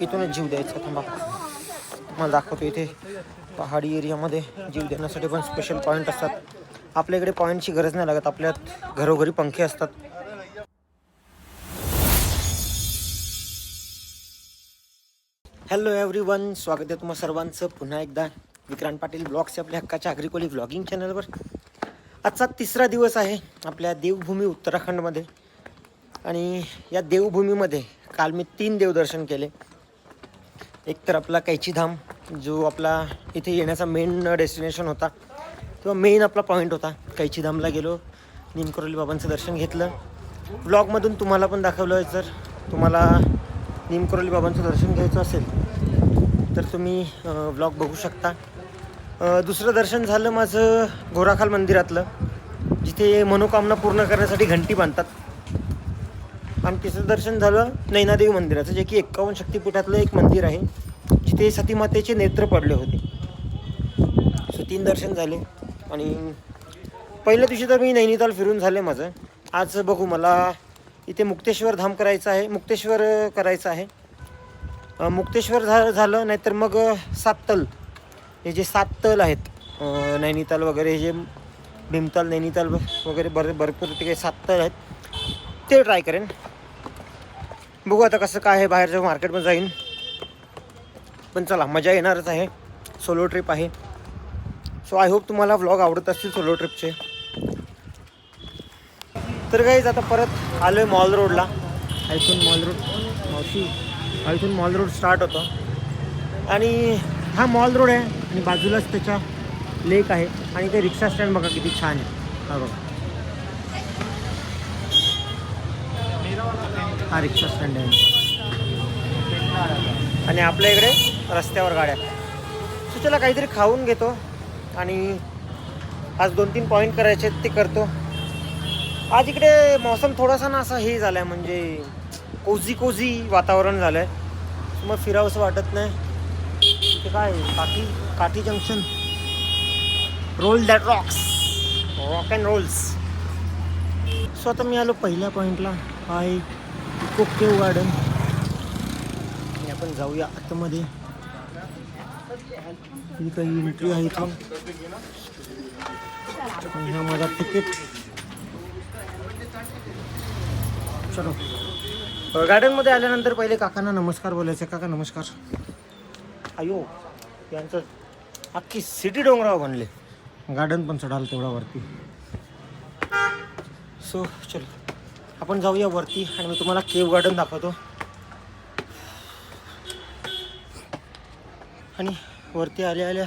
इथूनच जीव द्यायचा. थांबा. तुम्हाला दाखवतो इथे पहाडी एरियामध्ये जीव देण्यासाठी पण स्पेशल पॉईंट असतात. आपल्याकडे पॉईंटची गरज नाही लागत. आपल्यात घरोघरी पंखे असतात. हॅलो एव्हरी वन स्वागत आहे तुम्हा सर्वांचं. पुन्हा एकदा विक्रांत पाटील ब्लॉग्स आपल्या हक्काच्या अग्रिकोली व्लॉगिंग चॅनलवर आजचा तिसरा दिवस आहे आपल्या देवभूमी उत्तराखंडमध्ये. आणि या देवभूमीमध्ये काल मी तीन देवदर्शन केले. एक तर आपला कैचीधाम जो आपला इथे येण्याचा मेन डेस्टिनेशन होता किंवा मेन आपला पॉईंट होता कैचीधामला गेलो निमकरोली बाबांचं दर्शन घेतलं. ब्लॉगमधून तुम्हाला पण दाखवलं जर तुम्हाला निमकरोली बाबांचं दर्शन घ्यायचं असेल तर तुम्ही ब्लॉग बघू शकता. दुसरं दर्शन झालं माझं घोराखाल मंदिरातलं जिथे मनोकामना पूर्ण करण्यासाठी घंटी बांधतात. आणि तिचं दर्शन झालं नैनादेवी मंदिराचं जे की एक्कावन्न शक्तिपीठातलं एक मंदिर आहे जिथे सतीमातेचे नेत्र पडले होते. सो तीन दर्शन झाले. आणि पहिल्या दिवशी तर मी नैनिताल फिरून झाले माझं. आज बघू मला इथे मुक्तेश्वर धाम करायचं आहे मुक्तेश्वर करायचं आहे. मुक्तेश्वर झा झालं नाहीतर मग अ, सात तल. हे जे सात तल आहेत नैनिताल वगैरे हे जे भीमताल नैनिताल वगैरे भर भरपूर तिकडे सात तल आहेत ते ट्राय करेन. बघू आता कसं काय आहे बाहेरच्या मार्केटमध्ये जाईन. पण चला मजा येणारच आहे. सोलो ट्रिप आहे. सो आय होप तुम्हाला व्लॉग आवडत असतील सोलो ट्रिपचे तर काहीच आता परत आलो आहे मॉल रोडला आयथून मॉल रोड मावशी आयथून मॉल रोड स्टार्ट होतो. आणि हा मॉल रोड आहे आणि बाजूलाच त्याच्या लेक आहे. आणि ते रिक्षा स्टँड बघा किती छान आहे. हा बघा. हा रिक्षा स्टँड आहे. आणि आपल्या इकडे रस्त्यावर गाड्या. सो चला काहीतरी खाऊन घेतो आणि आज दोन तीन पॉईंट करायचे आहेत ते करतो. आज इकडे मौसम थोडासा ना असा हे झाला आहे म्हणजे कोझी कोझी वातावरण झालं आहे मग फिरावंसं वाटत नाही. ते काय Kathi Kathi junction roll that rocks rock and rolls so आता मी आलो पहिल्या पॉईंटला हा आहे गार्डन आणि आपण जाऊया आतमध्ये. ही काही एंट्री आहे इथून हा माझा तिकीट चलो. गार्डनमध्ये आल्यानंतर पहिले काकांना नमस्कार बोलायचे काका नमस्कार. अयो यांचं अख्खी सिटी डोंगरावर बनले. गार्डन पण चढाल तेवढा वरती सो चलो. आपण जाऊया वरती आणि मी तुम्हाला केव गार्डन दाखवतो. आणि वरती आल्या आल्या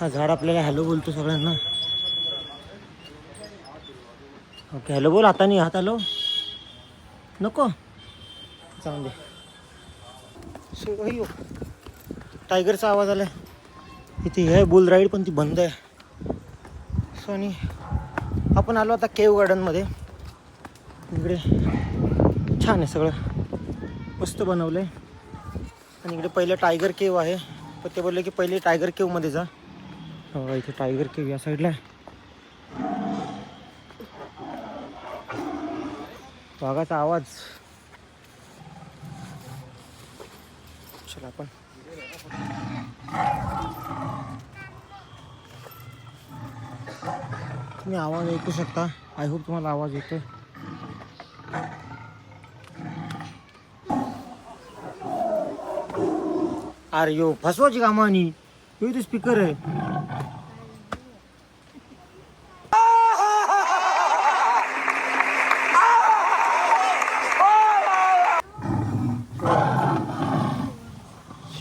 हा झाड आपल्याला हॅलो बोलतो सगळ्यांना. ओके हॅलो बोल आता नाही हात हॅलो. नको. चांगले सो अय्यो. टायगरचा आवाज आलाय. इथे हे आहे बुल राईड पण ती बंद आहे. सो आणि आपण आलो आता केव गार्डनमध्ये इकडे छान आहे सगळं. मस्त बनवलं आहे आणि इकडे पहिले टायगर केव आहे. पण ते बोलले की पहिले टायगर केवमध्ये जा. हो इथे टायगर केव या साईडला आहे. वाघाचा आवाज. चला आपण. तुम्ही आवाज ऐकू शकता. आय होप तुम्हाला आवाज येतोय. अरे यो फसवाची कामानी यो ते स्पीकर आहे.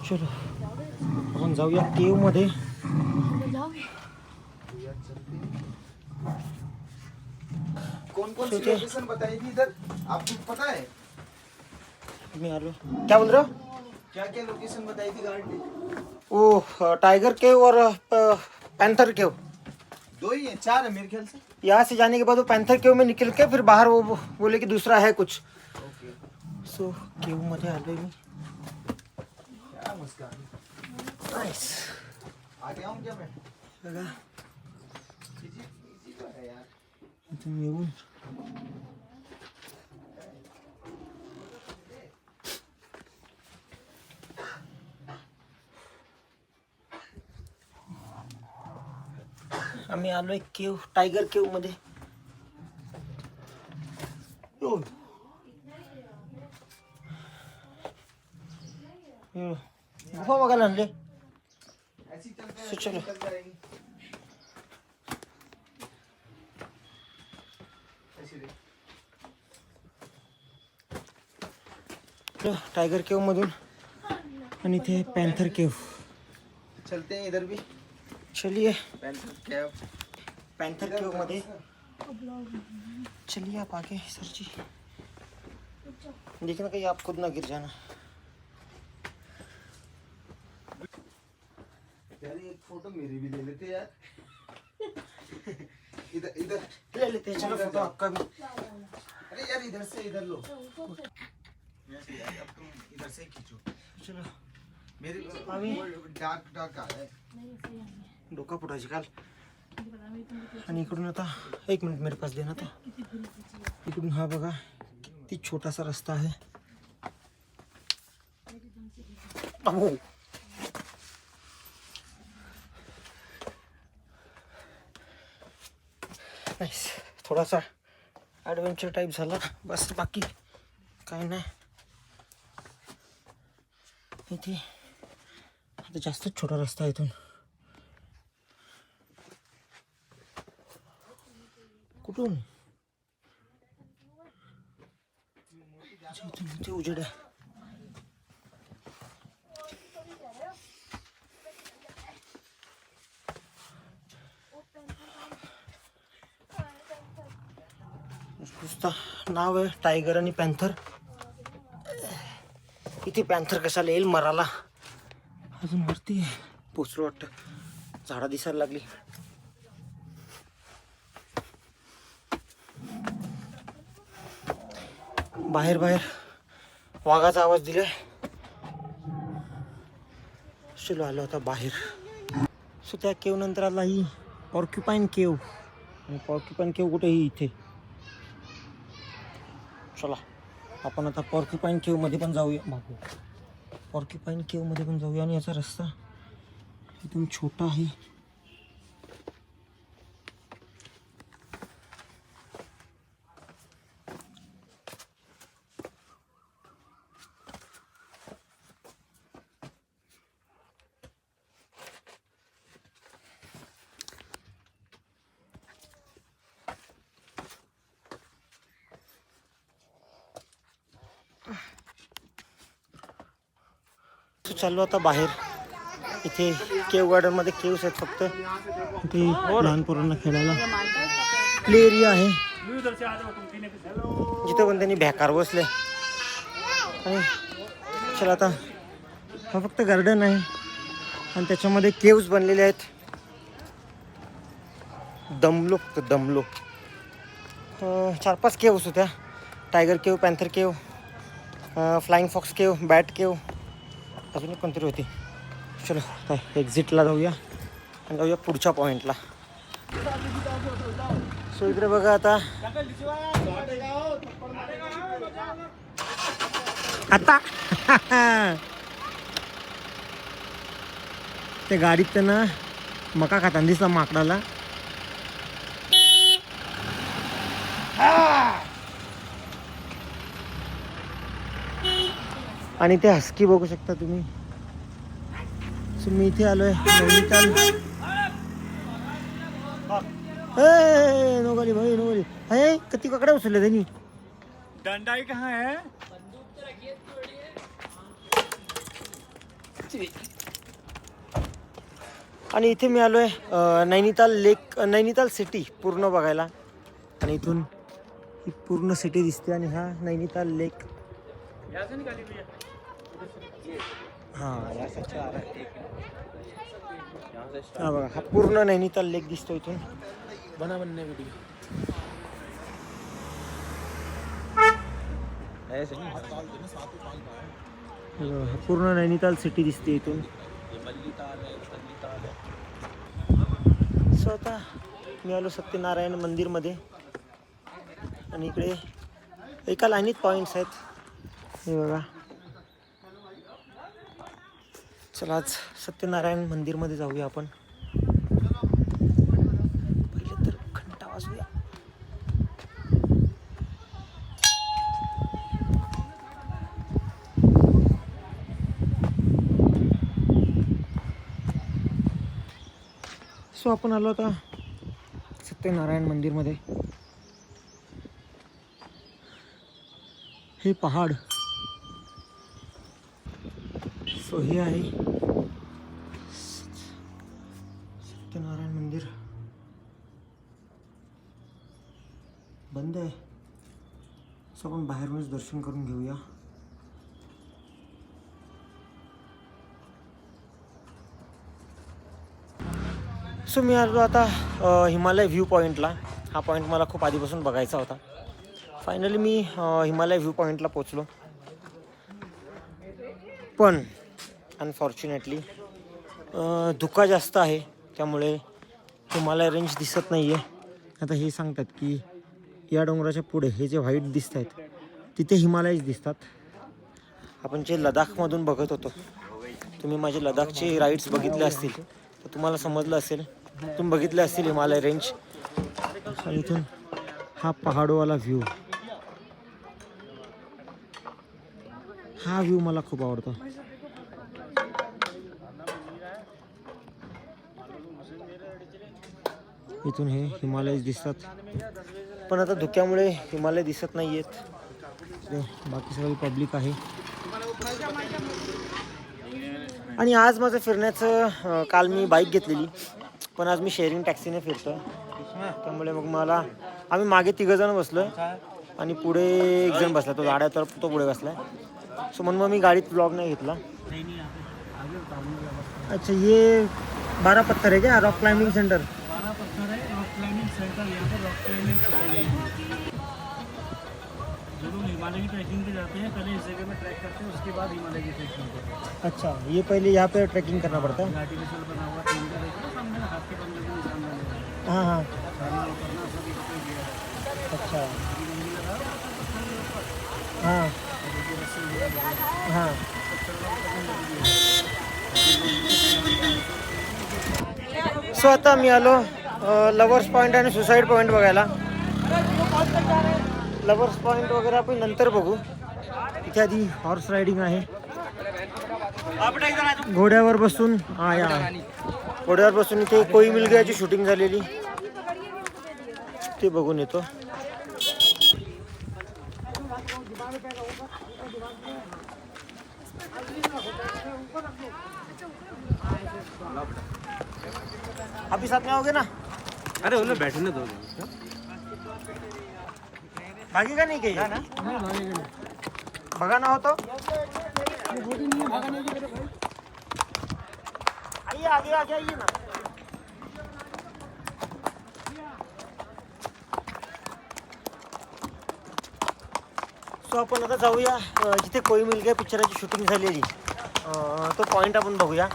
चलो आपण जाऊया केवमध्ये लोकेशन बताई इधर। आपको पता है? क्या बोल रहे हो? क्या क्या लोकेशन बताई थी गार्ड वो टाइगर केव और पैंथर केव दो ही है चार है मेरे ख्याल से। यहाँ से जाने के बाद वो पैंथर केव में निकल के फिर बाहर वो बोले की दूसरा है कुछ। सो केव मध्ये आलोय मी क्या मुस्कान। नाईस आगे आऊँ क्या मैं? बघा इजी इजी तो है यार। इथून येऊन आम्ही आलो आहे केव टायगर केवमध्ये. गुफा बघायला आणले. सुचलो. टायगर केव मधून. आणि इथे पॅन्थर केव. चलते हैं इधर भी. चलिए. पैंथर पैंथर केव मध्ये. चलिए आप आगे सर जी. देखना कहीं आप खुद ना गिर जाना. यार एक फ़ोटो मेरी भी ले लेते यार. इधर इधर. ले लेते हैं चलो फ़ोटो आपका भी. अरे यार इधर से इधर लो. इधर से खींचो चलो मेरी डार्क डार्क आ रहा है डोका आता, एक मिनिट मेरे पास देना तो इकडून हा बघा, ती छोटासा रस्ता. Nice. थोडासा ॲडव्हेंचर टाईप झाला. बस बाकी काय नाही. इथे आता जास्तच छोटा रस्ता आहे इथून. कुठून? इथे उजेड आहे नाव आहे टायगर आणि पॅन्थर. इथे पॅन्थर कशाला येईल मराला? अजून वरती पोचलो वाटतं. झाडं दिसायला लागली. बाहेर बाहेर. वाघाचा आवाज दिलाय. चलो आलो आता बाहेर. सो त्या केव नंतर आला ही. पॉर्क्युपाईन केव. आणि पॉर्क्युपाईन केव कुठे ही इथे. चला. आपण आता पॉर्क्युपाईन केवमध्ये पण जाऊया. बापू पॉर्क्युपाईन केवमध्ये पण जाऊया आणि याचा रस्ता एकदम छोटा आहे. चाललो आता बाहेर. इथे केव गार्डनमध्ये केव्स आहेत फक्त. इथे लहान पोरांना खेळायला. प्ले एरिया आहे. जिथे पण त्यांनी भ्याकार बसले. आणि चला आता. हा फक्त गार्डन आहे. आणि त्याच्यामध्ये केव्स बनलेले आहेत. दमलो फक्त दमलो. चार पाच केव्स होत्या. Tiger cave panther cave flying fox cave bat cave अजून एक कोणतरी होती. चलो काय एक्झिटला जाऊया. आणि जाऊया पुढच्या पॉईंटला सो इकडे बघा आता. आता? त्या गाडीत त्यांना मका खाताना दिसला माकडाला. आणि ते हस्की बघू शकता तुम्ही. सो मी इथे आलोय. नैनिताल ए नोगाली भाई नोगाली. अरे किती ककडे उचलले त्यांनी? डंडाई कहाँ है? आणि इथे मी आलोय अं, नैनिताल लेक नैनिताल सिटी पूर्ण बघायला. आणि इथून ही पूर्ण सिटी दिसते आणि हा नैनिताल लेक. हा. हा. बघा हा पूर्ण नैनिताल लेक दिसतो इथून. बना बनने हे हा पूर्ण नैनिताल सिटी दिसते इथून. सो आता मी आलो सत्यनारायण मंदिरमध्ये. आणि इकडे एका लाईनीत पॉईंट्स आहेत. हे बघा. चला आज सत्यनारायण मंदिरमध्ये जाऊया आपण. पहिले तर घंटा वाजूया. सो आपण आलो आता सत्यनारायण मंदिरमध्ये. हे पहाड. सो हे आहे सत्यनारायण मंदिर. बंद आहे. सो आपण बाहेरूनच दर्शन करून घेऊया. सो मी आलो आता हिमालय व्ह्यू पॉईंटला हा पॉईंट मला खूप आधीपासून बघायचा होता. फायनली मी हिमालय व्ह्यू पॉईंटला पोचलो. पण अनफॉर्च्युनेटली धुका जास्त आहे त्यामुळे तुम्हाला रेंज दिसत नाही आहे आता हे सांगतात की या डोंगराच्या पुढे हे जे व्हाईट दिसत आहेत तिथे हिमालयच दिसतात. आपण जे लडाखमधून बघत होतो तुम्ही माझे लडाखचे राईड्स बघितले असतील तर तुम्हाला समजलं असेल. तुम्ही बघितले असतील हिमालय रेंज आणि इथून हा पहाडोवाला व्ह्यू हा व्ह्यू मला खूप आवडतो. इथून हे हिमालय दिसतात. पण आता धुक्यामुळे हिमालय दिसत नाही आहेत बाकी सगळी पब्लिक आहे. आणि आज माझं फिरण्याचं काल मी बाईक घेतलेली. पण आज मी शेअरिंग टॅक्सीने फिरतो त्यामुळे मग मला आम्ही मागे तिघंजण बसलो. आणि पुढे एक जण बसला. तो गाड्या तर तो पुढे बसला सो म्हणून मग मी गाडीत ब्लॉग नाही घेतला. अच्छा ये बारा पत्थर है क्या रॉक क्लाइंबिंग सेंटर हिमालय की ट्रैकिंग पे जाते हैं पहले इस जगह में ट्रैक करते हैं उसके बाद हिमालय की ट्रैकिंग करते हैं अच्छा ये पहले यहाँ पे ट्रैकिंग करना पड़ता है? घाटी में बना हुआ ट्रेन का देखो सामने हाथ के बंदे के निशान बने हाँ। हाँ पे है। अच्छा। हुआ है, हाँ हाँ चढ़ना उतरने लगी है। सो आता मी आलो लवर्स पॉईंट आणि सुसाईड पॉईंट बघायला लवर्स पॉईंट वगैरे आपण नंतर बघू. इथे हॉर्स रायडिंग आहे. घोड्यावर बसून, हा, या. घोड्यावर बसून इथे कोई मिलग्याची शूटिंग झालेली. ते बघून येतो. अभी साथ में आओगे ना? अरे उन्हें बैठने दो भागेगा नहीं कहीं? बघा ना हो तो. आइए आगे आगे आइए ना. सो आपण आता जाऊया जिथे कोई मिल गया पिक्चराची शूटिंग झालेली. तो पॉईंट आपण बघूया.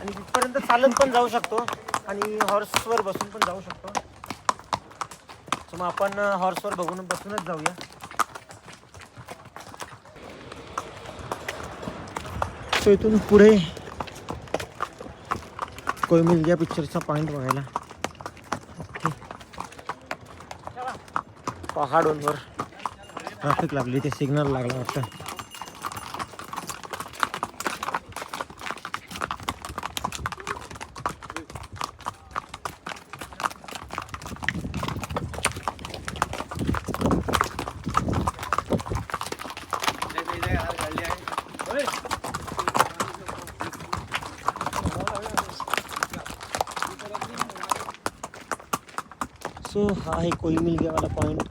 आणि तिथपर्यंत चालत पण जाऊ शकतो. आणि हॉर्सवर बसून पण जाऊ शकतो. सो मग आपण हॉर्सवर बघून बसूनच जाऊया. सो इथून पुढे कोई मिल गया पिक्चरचा पॉईंट बघायला. ओके. पहाडोंवर ट्रॅफिक लागली ते सिग्नल लागला वाटतं सो हा कोई मिल गया वाला पॉइंट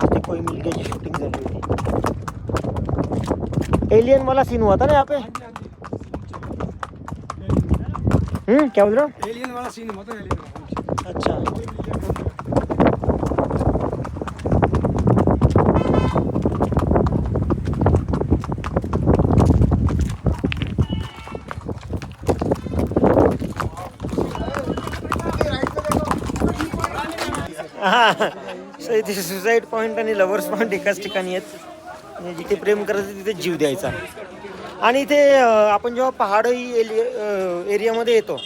तिथे कोई मिल गया शूटिंग झाली होती. एलियन वाला सीन हुआ था ना यहाँ पे? हम्म क्या बोल रहे हो? एलियन वाला सीन होता है एलियन वाला अच्छा हा. सो इथे सुसाईड पॉईंट आणि लवर्स पॉईंट एकाच ठिकाणी आहेत. आणि जिथे प्रेम करायचं तिथे जीव द्यायचा. आणि इथे आपण जेव्हा पहाडी एलिया एरियामध्ये येतो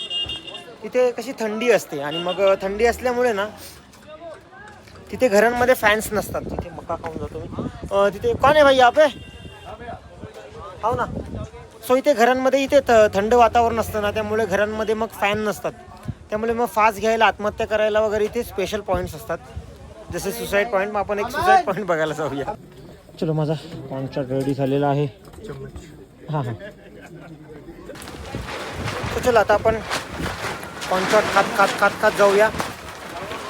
तिथे कशी थंडी असते. आणि मग थंडी असल्यामुळे ना तिथे घरांमध्ये फॅन्स नसतात. तिथे मका खाऊन जातो मी. तिथे कोण आहे भाई आपे? हो ना. सो इथे घरांमध्ये इथे थ थंड वातावरण असतं ना त्यामुळे घरांमध्ये मग फॅन नसतात. त्यामुळे मग फास्ट घ्यायला आत्महत्या करायला वगैरे इथे स्पेशल पॉईंट्स असतात. जसे सुसाईड पॉईंट मग आपण एक सुसाईड पॉईंट बघायला जाऊया. चलो माझा कॉन्ट्रॅक्ट रेडी झालेला आहे. हां हां. तर चला आता आपण कॉन्ट्रॅक्ट खात खात खात खात जाऊया.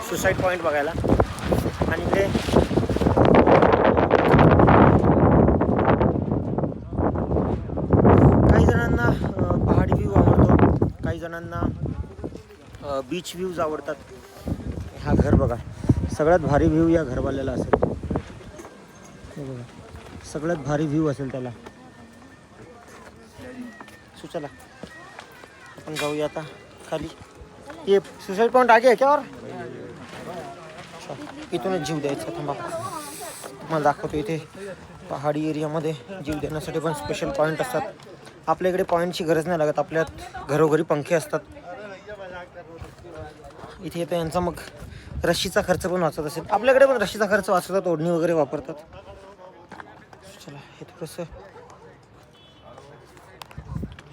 सुसाईड पॉईंट बघायला. आणि इकडे काही जणांना पहाडी व्ह्यू आवडतो. काही जणांना बीच व्ह्यूज आवडतात. हा घर बघा. सगळ्यात भारी व्ह्यू या घरवाल्याला असेल. बघा. सगळ्यात भारी व्ह्यू असेल त्याला. सुचला. आपण जाऊया आता खाली. ये सुसाईड पॉईंट आगे आहे क्या अच्छा, इथूनच जीव द्यायचा. थांबा. तुम्हाला दाखवतो इथे. पहाडी एरियामध्ये जीव देण्यासाठी पण स्पेशल पॉईंट असतात. आपल्या इकडे पॉईंटची गरज नाही लागत. आपल्यात घरोघरी पंखे असतात. इथे येतं यांचा मग रशीचा खर्च पण वाचत असेल. आपल्याकडे पण रशीचा खर्च वाचवतात ओढणी वगैरे वापरतात. चला हे थोडंसं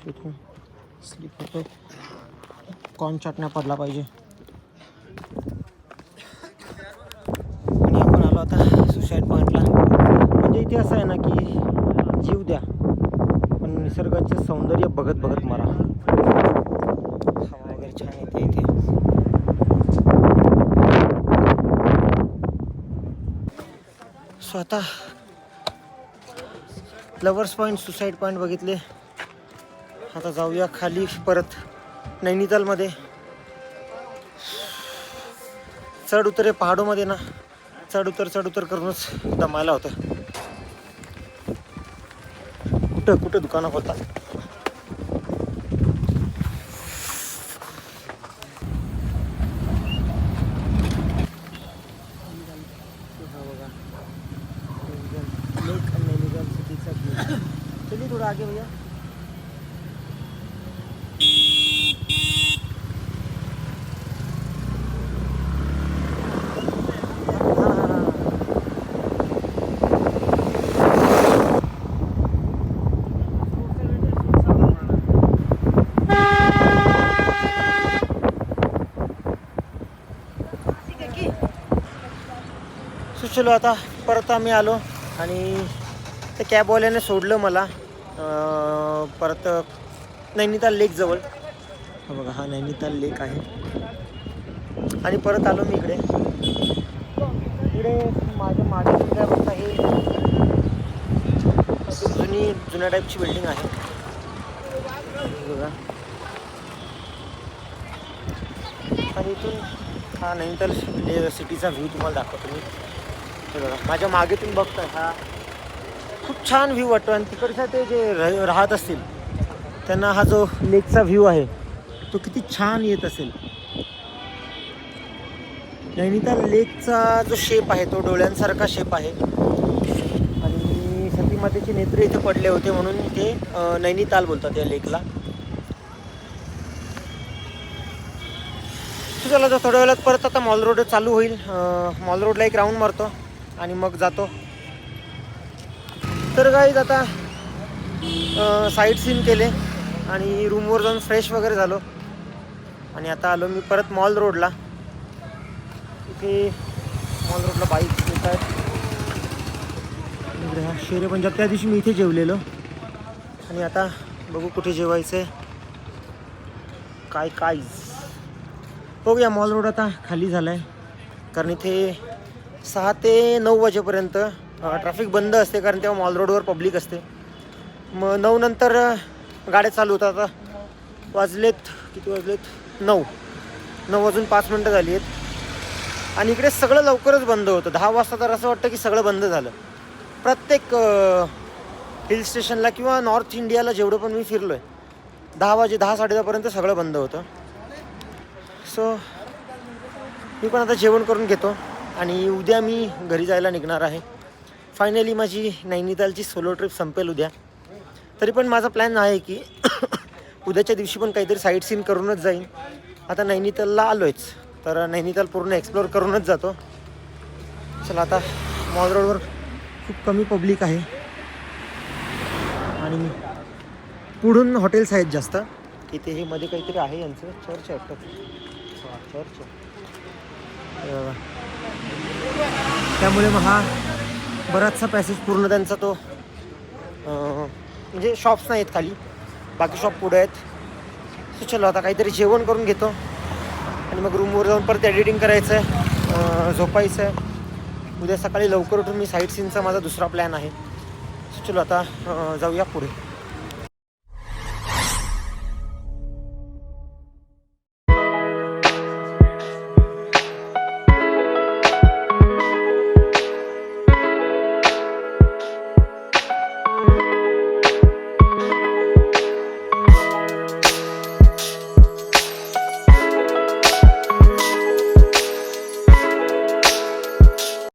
इथून स्लिप होतो. कॉर्न चाटण्या पडला पाहिजे. आणि आपण आलो आता सुसाईड पॉईंटला म्हणजे इथे असं आहे ना की जीव द्या पण निसर्गाचे सौंदर्य बघत बघत मारा हवा वगैरे छान येते इथे स्वतः लवर्स पॉईंट सुसाईड पॉईंट बघितले. आता जाऊया खाली परत नैनितालमध्ये. चढ उतर पहाडोमध्ये ना. चढ उतर चढ उतर करूनच दमायला होतं. कुठं कुठं दुकानं होता? थोड़ा आगे भैया। सुचलो आता परत आम्ही आलो आणि त्या कॅबवाल्याने सोडलं मला. परत नैनिताल लेकजवळ हा बघा हा नैनिताल लेक आहे. आणि परत आलो मी इकडे. इकडे माझ्या मागे काय बघता हे जुनी जुन्या टाईपची बिल्डिंग आहे. बघा. आणि इथून हा नैनिताल सिटीचा व्ह्यू तुम्हाला दाखवतो मी. बघा माझ्या मागेतून बघताय हा खूप छान व्ह्यू वाटतो. आणि तिकडच्या ते जे राहत असतील त्यांना हा जो लेकचा व्ह्यू आहे तो किती छान येत असेल. नैनिताल लेकचा जो शेप आहे तो डोळ्यांसारखा शेप आहे. आणि सतीमातेचे नेत्र इथे पडले होते म्हणून ते नैनिताल बोलतात या लेकला. चला तर थोड्या वेळात परत आता मॉल रोड चालू होईल. मॉल रोडला एक राऊंड मारतो आणि मग जातो. तर गाईज आता साईट सीन केले आणि रूमवर जाऊन फ्रेश वगैरे झालो. आणि आता आलो मी परत मॉल रोडला इथे मॉल रोडला बाईक येत आहेत शेरे पंजाब त्या दिवशी मी इथे जेवलेलो. आणि आता बघू कुठे जेवायचं आहे काय काय. बघूया मॉल रोड आता खाली झाला आहे कारण इथे सहा ते नऊ वाजेपर्यंत ट्रॅफिक बंद असते कारण तेव्हा मॉल रोडवर पब्लिक असते. मग नऊ नंतर गाड्या चालू होतात आता. वाजलेत किती वाजलेत? नऊ. नऊ वाजून पाच मिनटं झाली आहेत. आणि इकडे सगळं लवकरच बंद होतं. दहा वाजता तर असं वाटतं की सगळं बंद झालं. प्रत्येक हिल स्टेशनला किंवा नॉर्थ इंडियाला जेवढं पण मी फिरलो आहे दहा वाजे दहा साडेदहापर्यंत सगळं बंद होतं. सो मी पण आता जेवण करून घेतो. आणि उद्या मी घरी जायला निघणार आहे. फायनली माझी नैनितालची सोलो ट्रिप संपेल उद्या. तरी पण माझा प्लॅन आहे की उद्याच्या दिवशी पण काहीतरी साईट सीन करूनच जाईन. आता नैनितालला आलो आहेच तर नैनिताल पूर्ण एक्सप्लोअर करूनच जातो. चला आता मॉल रोडवर खूप कमी पब्लिक आहे. आणि पुढून हॉटेल्स आहेत जास्त. इथे हे मध्ये काहीतरी आहे यांचं. चर्च आहे वाटतं. चर्च आहे. त्यामुळे मग हा बराचसा पॅसेज पूर्ण त्यांचा तो म्हणजे शॉप्स नाही आहेत खाली. बाकी शॉप पुढे आहेत. सो चलो आता काहीतरी जेवण करून घेतो. आणि मग रूमवर जाऊन परत एडिटिंग करायचं आहे झोपायचं आहे उद्या सकाळी लवकर उठून मी साईट सीनचा माझा दुसरा प्लॅन आहे. सो चलो आता जाऊया पुढे.